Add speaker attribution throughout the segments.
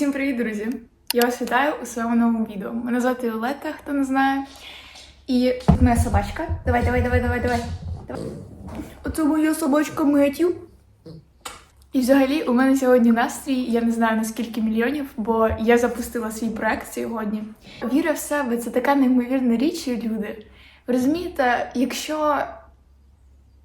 Speaker 1: Усім привіт, друзі! Я вас вітаю у своєму новому відео. Мене звати Олета, хто не знає. І моя собачка. Давай, давай, давай, давай, давай. Оце моя собачка Меттю. І взагалі у мене сьогодні настрій, я не знаю наскільки мільйонів, бо я запустила свій проект сьогодні. Віра в себе це така неймовірна річ, люди. Ви розумієте, якщо.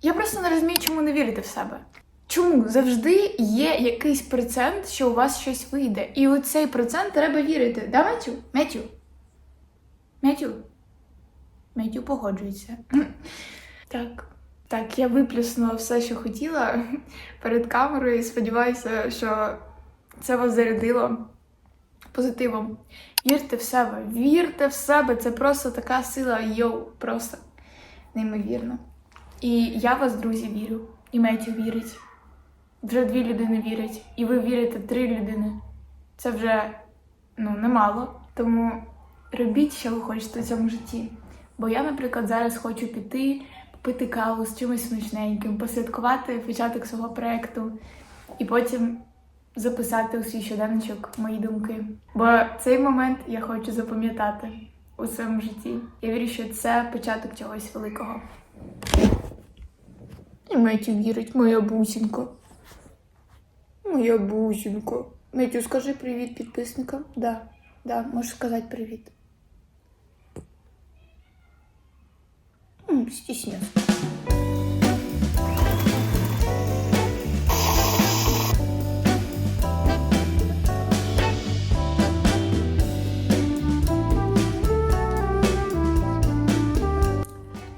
Speaker 1: Я просто не розумію, чому не вірити в себе. Чому завжди є якийсь процент, що у вас щось вийде? І у цей процент треба вірити. Да, Метю? Метю? Метю? Метю погоджується. Так. Так, я виплюснула все, що хотіла перед камерою, сподіваюся, що це вас зарядило позитивом. Вірте в себе, вірте в себе, це просто така сила, йоу, просто неймовірно. І я вас, друзі, вірю. І Метю вірить. Вже дві людини вірять, і ви вірите три людини. Це вже ну, немало. Тому робіть, що ви хочете в цьому житті. Бо я, наприклад, зараз хочу піти, попити каву з чимось смачненьким, посвяткувати початок свого проєкту і потім записати у свій щоденничок мої думки. Бо цей момент я хочу запам'ятати у своєму житті. Я вірю, що це початок чогось великого. І Метю вірить, моя бусінка. Моя бусінко. Метю, скажи привіт підписникам. Да, да, можеш сказати привіт. М, Стісняюсь.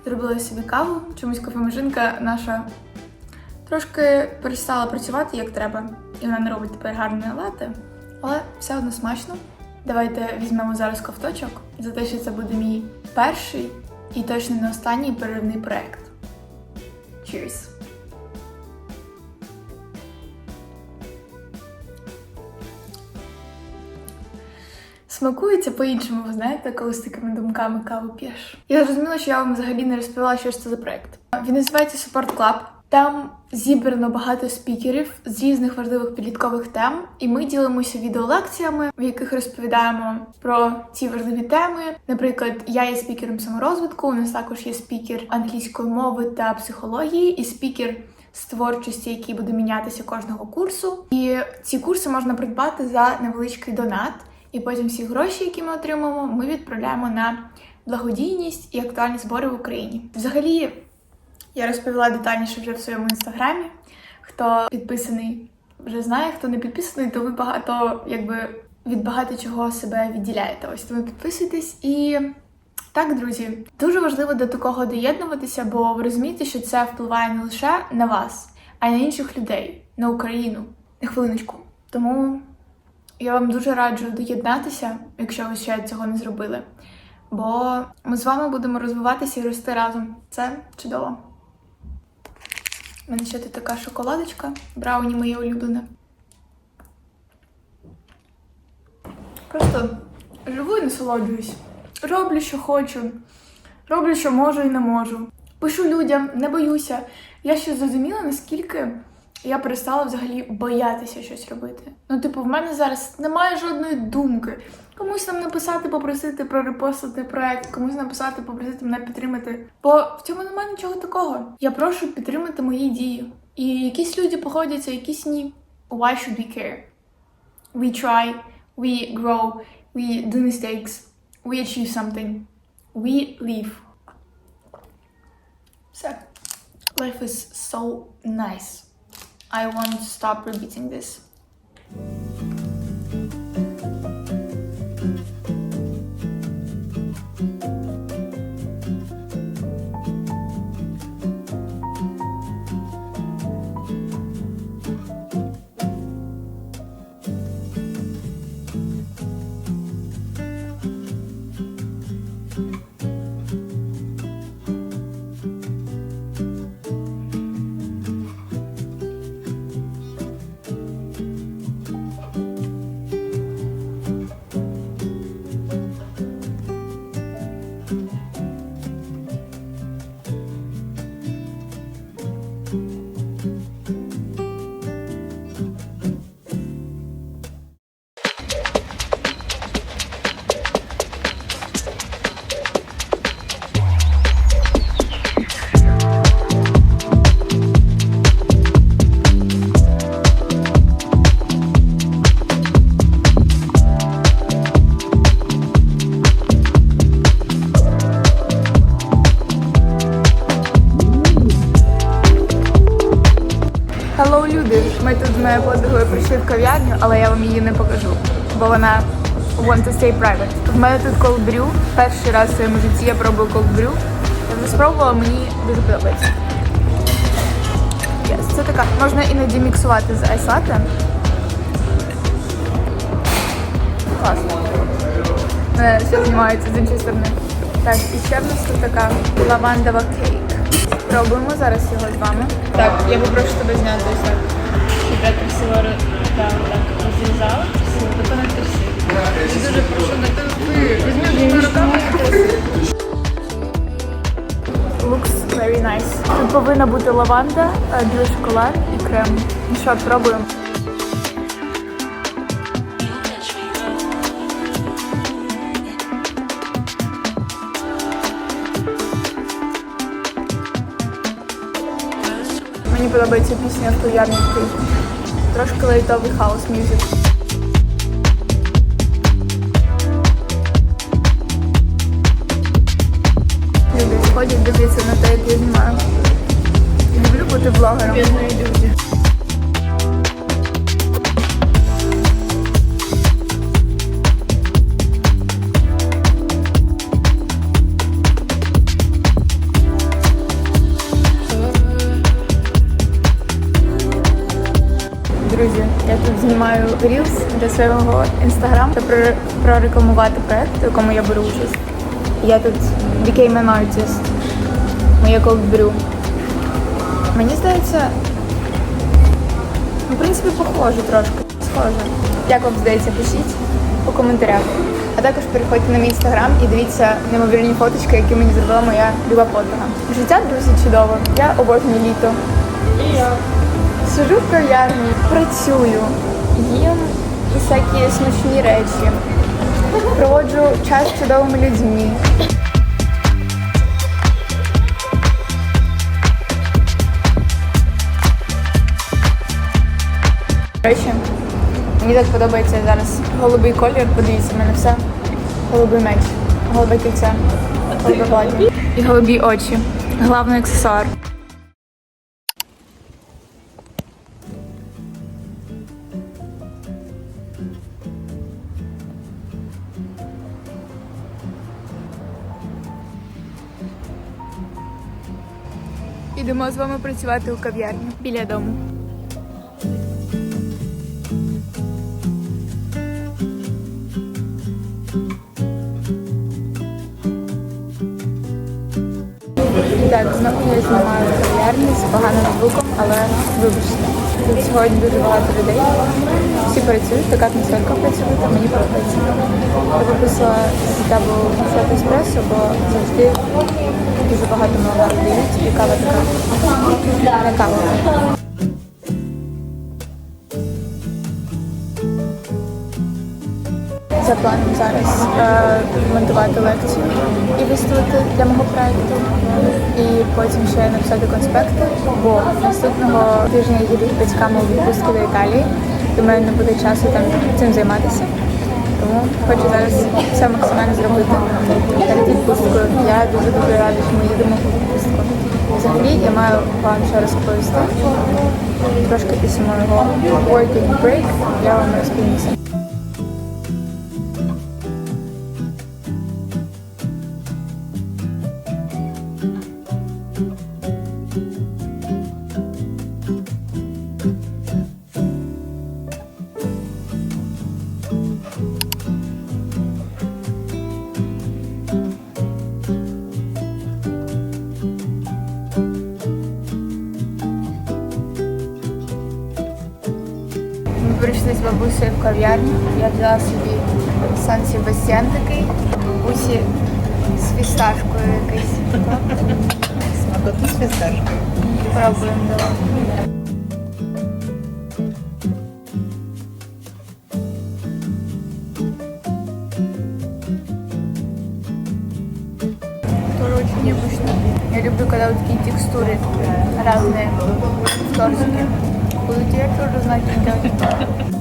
Speaker 1: Зробила собі каву, чомусь кофемашинка наша трошки перестала працювати як треба, і вона не робить тепер гарної лати, але все одно смачно. Давайте візьмемо зараз ковточок за те, що це буде мій перший і точно не останній переривний проект. Cheers! Смакується по-іншому, ви знаєте, коли з такими думками каву п'єш. Я зрозуміла, що я вам взагалі не розповіла, що ж це за проект. Він називається Support Club. Там зібрано багато спікерів з різних важливих підліткових тем, і ми ділимося відеолекціями, в яких розповідаємо про ці важливі теми. Наприклад, я є спікером саморозвитку. У нас також є спікер англійської мови та психології, і спікер з творчості, який буде мінятися кожного курсу. І ці курси можна придбати за невеличкий донат. І потім всі гроші, які ми отримаємо, ми відправляємо на благодійність і актуальні збори в Україні. Взагалі, я розповіла детальніше вже в своєму інстаграмі. Хто підписаний, вже знає, хто не підписаний, то ви багато якби від багато чого себе відділяєте. Ось тому підписуйтесь і. Так, друзі, дуже важливо до такого доєднуватися, бо ви розумієте, що це впливає не лише на вас, а й на інших людей, на Україну. На хвилиночку. Тому я вам дуже раджу доєднатися, якщо ви ще цього не зробили. Бо ми з вами будемо розвиватися і рости разом. Це чудово. У мене ще тут така шоколадочка. Брауні моє улюблене. Просто живу і насолоджуюсь. Роблю, що хочу. Роблю, що можу і не можу. Пишу людям, не боюся. Я ще зрозуміла, наскільки я перестала взагалі боятися щось робити. Ну, типу, в мене зараз немає жодної думки. Комусь там написати, попросити прорепостити проект, комусь написати, попросити мене підтримати. Бо в цьому немає нічого такого. Я прошу підтримати мої дії. І якісь люди походяться, якісь ні. Why should we care? We try, we grow, we do mistakes, we achieve something. We live. Все. Life is so nice. I want to stop repeating this. Моєю подругою прийшли в кав'ярню, але я вам її не покажу, бо вона want to stay private. В мене тут brew. Перший раз в своєму житті я пробую brew. Я вже спробувала, мені дуже подобається. Yes, це така. Можна іноді міксувати з айслати. Класно. Мене все знімається з іншої сторони. Так, і ще в нас тут така лавандова кейк. Пробуємо зараз його з вами. Так, я попрошу тебе зняти ось. Тебе красиво ро- так, розрізала, красиво, тако не тряси. Я дуже прошу не тряси. Візьми двома руками і тряси. Looks very nice. Тут повинна бути лаванда, е, білий шоколад і крем. Ну що, пробуємо. Мені подобається пісня в такий. Трошки лайтовий хаос мюзик. Люди сходять, дивляться на те, як я знімаю. Люблю бути блогером. Знімаю рілс для свого інстаграм та про- прорекламувати проект, в якому я беру участь. Я тут became an artist. Моє cold. Мені здається, ну, в принципі, похоже трошки. Схоже. Як вам здається, пишіть у коментарях. А також переходьте на мій інстаграм і дивіться неймовірні фоточки, які мені зробила моя люба подруга. Життя, друзі, чудово. Я обожнюю літо. І я. Сижу в кав'ярні, працюю, їм всякі смачні речі, проводжу час з чудовими людьми. Речі, мені так подобається зараз голубий колір. Подивіться, в мене все. Голубий меч, голубе кільце, голубе плаття і голубі очі. Головний аксесуар. Ідемо з вами працювати у кав'ярню біля дому. Так, знову я знімаю кав'ярню з поганим звуком, але вибачте. Тут сьогодні дуже багато людей. Всі працюють, така атмосферка працює, мені подобається. Я попросила каву шот еспресо, бо завжди дуже багато молока дають, і кава така не кава. За планом зараз е, монтувати лекцію і виставити для мого проєкту. І потім ще написати конспекти, бо наступного тижня я їду з батьками у відпустку до Італії, мене не буде часу там цим займатися. Тому хочу зараз все максимально зробити перед відпусткою. Я дуже дуже рада, що ми їдемо у відпустку. Взагалі я маю вам ще розповісти трошки після мого working break, я вам розповім кав'ярню. Я взяла собі Сан Себастьян такий, бабусі з фісташкою якийсь.
Speaker 2: Смакоту з фісташкою.
Speaker 1: Пробуємо давай. Короче, необычно. Я люблю, когда вот такие текстуры разные, тортики. Будете я тоже знать, как делать.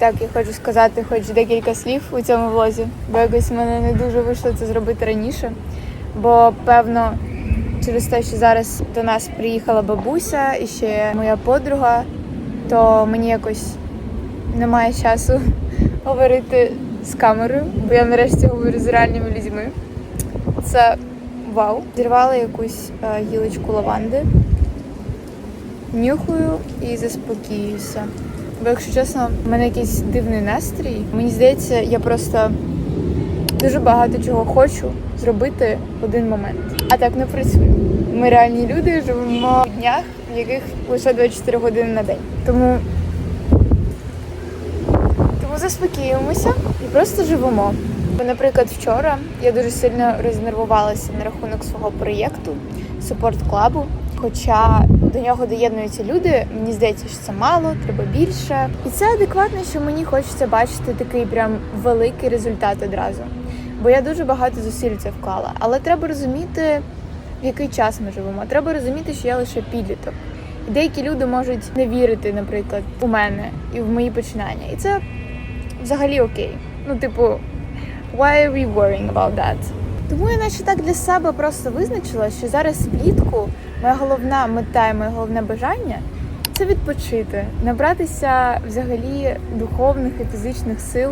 Speaker 1: Так, я хочу сказати хоч декілька слів у цьому влозі, бо якось в мене не дуже вийшло це зробити раніше. Бо, певно, через те, що зараз до нас приїхала бабуся і ще моя подруга, то мені якось немає часу говорити з камерою, бо я нарешті говорю з реальними людьми. Це вау. Зірвала якусь е, гілочку лаванди, нюхаю і заспокіюся. Бо, якщо чесно, в мене якийсь дивний настрій. Мені здається, я просто дуже багато чого хочу зробити в один момент. А так не працює. Ми реальні люди живемо в днях, в яких лише 24 години на день. Тому, тому заспокоюємося і просто живемо. Бо, наприклад, вчора я дуже сильно рознервувалася на рахунок свого проєкту Support Club. Хоча до нього доєднуються люди, мені здається, що це мало, треба більше. І це адекватно, що мені хочеться бачити такий прям великий результат одразу. Бо я дуже багато зусиль це вклала. Але треба розуміти, в який час ми живемо. Треба розуміти, що я лише підліток. І деякі люди можуть не вірити, наприклад, у мене і в мої починання. І це взагалі окей. Ну, типу, why are we worrying about that? Тому я наче так для себе просто визначила, що зараз влітку моя головна мета і моє головне бажання це відпочити, набратися взагалі духовних і фізичних сил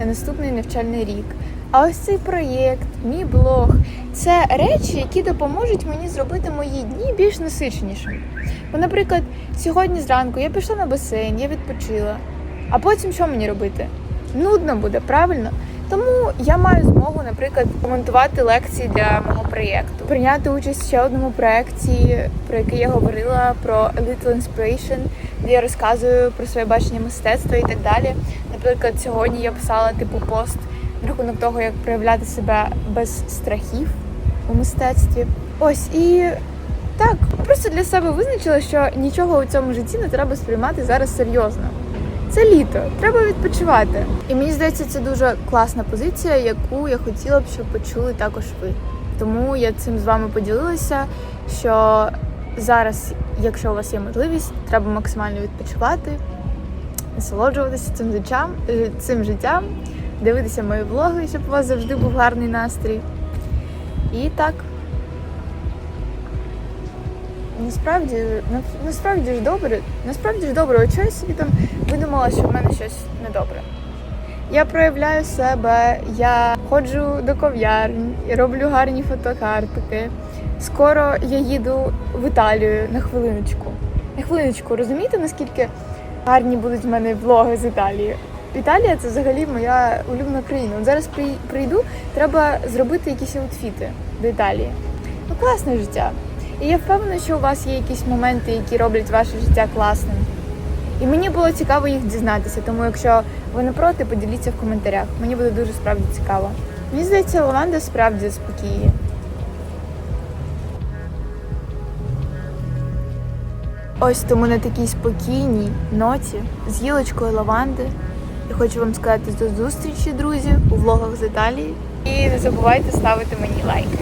Speaker 1: на наступний навчальний рік. А ось цей проєкт, мій блог це речі, які допоможуть мені зробити мої дні більш насиченішими. Бо, наприклад, сьогодні зранку я пішла на басейн, я відпочила. А потім що мені робити? Нудно буде, правильно? Тому я маю змогу, наприклад, коментувати лекції для мого проєкту, прийняти участь в ще одному проєкті, про який я говорила про Little Inspiration, де я розказую про своє бачення мистецтва і так далі. Наприклад, сьогодні я писала типу пост на рахунок того, як проявляти себе без страхів у мистецтві. Ось і так, просто для себе визначила, що нічого у цьому житті не треба сприймати зараз серйозно. Це літо, треба відпочивати. І мені здається, це дуже класна позиція, яку я хотіла б, щоб почули також ви. Тому я цим з вами поділилася, що зараз, якщо у вас є можливість, треба максимально відпочивати, насолоджуватися цим життям, е, цим життям, дивитися мої влоги, щоб у вас завжди був гарний настрій. І так. Насправді, насправді ж добре, насправді ж добре, чого я собі там видумала, що в мене щось недобре. Я проявляю себе, я ходжу до ков'ярні, роблю гарні фотокартики. Скоро я їду в Італію на хвилиночку. На хвилиночку, розумієте, наскільки гарні будуть в мене влоги з Італії? Італія це взагалі моя улюблена країна. От зараз прийду, треба зробити якісь аутфіти до Італії. Ну, класне життя. І я впевнена, що у вас є якісь моменти, які роблять ваше життя класним. І мені було цікаво їх дізнатися, тому якщо ви не проти, поділіться в коментарях. Мені буде дуже справді цікаво. Мені здається, лаванда справді заспокіює. Ось тому на такій спокійній ноті з гілочкою лаванди. Я хочу вам сказати до зустрічі, друзі, у влогах з Італії. І не забувайте ставити мені лайки.